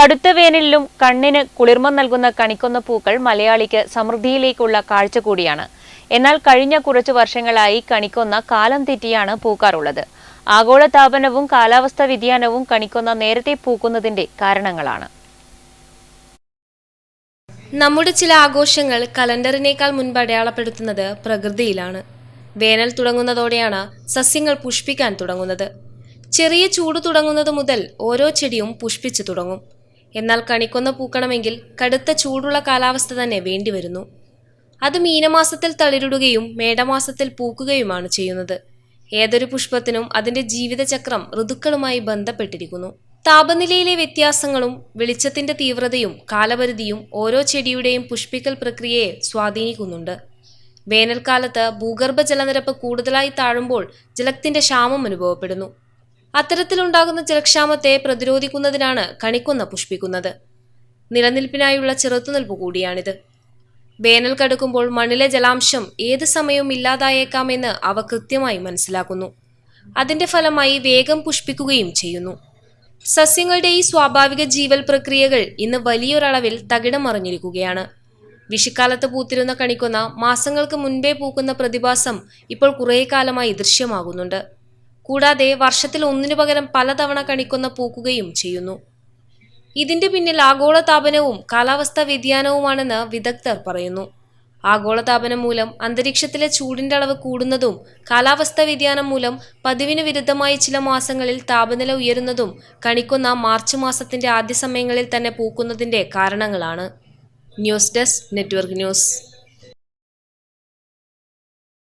കടുത്ത വേനലിലും കണ്ണിന് കുളിർമ നൽകുന്ന കണിക്കൊന്ന പൂക്കൾ മലയാളിക്ക് സമൃദ്ധിയിലേക്കുള്ള കാഴ്ച കൂടിയാണ്. എന്നാൽ കഴിഞ്ഞ കുറച്ചു വർഷങ്ങളായി കണിക്കൊന്ന കാലം തെറ്റിയാണ് പൂക്കാറുള്ളത്. ആഗോള താപനവും കാലാവസ്ഥാ വ്യതിയാനവും കണിക്കൊന്ന നേരത്തെ പൂക്കുന്നതിന്റെ കാരണങ്ങളാണ്. നമ്മുടെ ചില ആഘോഷങ്ങൾ കലണ്ടറിനേക്കാൾ മുൻപ് അടയാളപ്പെടുത്തുന്നത് പ്രകൃതിയിലാണ്. വേനൽ തുടങ്ങുന്നതോടെയാണ് സസ്യങ്ങൾ പുഷ്പിക്കാൻ തുടങ്ങുന്നത്. ചെറിയ ചൂട് തുടങ്ങുന്നത് മുതൽ ഓരോ ചെടിയും പുഷ്പിച്ചു തുടങ്ങും. എന്നാൽ കണിക്കൊന്ന പൂക്കണമെങ്കിൽ കടുത്ത ചൂടുള്ള കാലാവസ്ഥ തന്നെ വേണ്ടിവരുന്നു. അത് മീനമാസത്തിൽ തളിരിടുകയും മേടമാസത്തിൽ പൂക്കുകയുമാണ് ചെയ്യുന്നത്. ഏതൊരു പുഷ്പത്തിനും അതിന്റെ ജീവിതചക്രം ഋതുക്കളുമായി ബന്ധപ്പെട്ടിരിക്കുന്നു. താപനിലയിലെ വ്യത്യാസങ്ങളും വെളിച്ചത്തിന്റെ തീവ്രതയും കാലപരിധിയും ഓരോ ചെടിയുടെയും പുഷ്പിക്കൽ പ്രക്രിയയെ സ്വാധീനിക്കുന്നുണ്ട്. വേനൽക്കാലത്ത് ഭൂഗർഭ ജലനിരപ്പ് കൂടുതലായി താഴുമ്പോൾ ജലത്തിന്റെ ക്ഷാമം അനുഭവപ്പെടുന്നു. അത്തരത്തിലുണ്ടാകുന്ന ജലക്ഷാമത്തെ പ്രതിരോധിക്കുന്നതിനാണ് കണിക്കൊന്ന പുഷ്പിക്കുന്നത്. നിലനിൽപ്പിനായുള്ള ചെറുത്തുനിൽപ്പ് കൂടിയാണിത്. വേനൽ കടുക്കുമ്പോൾ മണ്ണിലെ ജലാംശം ഏത് സമയവും ഇല്ലാതായേക്കാമെന്ന് അവ കൃത്യമായി മനസ്സിലാക്കുന്നു. അതിന്റെ ഫലമായി വേഗം പുഷ്പിക്കുകയും ചെയ്യുന്നു. സസ്യങ്ങളുടെ ഈ സ്വാഭാവിക ജീവൽ പ്രക്രിയകൾ ഇന്ന് വലിയൊരളവിൽ തകിടം മറിഞ്ഞിരിക്കുകയാണ്. വിഷുക്കാലത്ത് പൂത്തിരുന്ന കണിക്കൊന്ന മാസങ്ങൾക്ക് മുൻപേ പൂക്കുന്ന പ്രതിഭാസം ഇപ്പോൾ കുറേ കാലമായി ദൃശ്യമാകുന്നുണ്ട്. കൂടാതെ വർഷത്തിൽ ഒന്നിനു പകരം പലതവണ കണിക്കുന്ന പൂക്കുകയും ചെയ്യുന്നു. ഇതിന്റെ പിന്നിൽ ആഗോളതാപനവും കാലാവസ്ഥാ വ്യതിയാനവുമാണെന്ന് വിദഗ്ധർ പറയുന്നു. ആഗോളതാപനം മൂലം അന്തരീക്ഷത്തിലെ ചൂടിന്റെ അളവ് കൂടുന്നതും കാലാവസ്ഥാ വ്യതിയാനം മൂലം പതിവിന് വിരുദ്ധമായി ചില മാസങ്ങളിൽ താപനില ഉയരുന്നതും കണിക്കുന്ന മാർച്ച് മാസത്തിന്റെ ആദ്യ സമയങ്ങളിൽ തന്നെ പൂക്കുന്നതിന്റെ കാരണങ്ങളാണ്. News desk network news.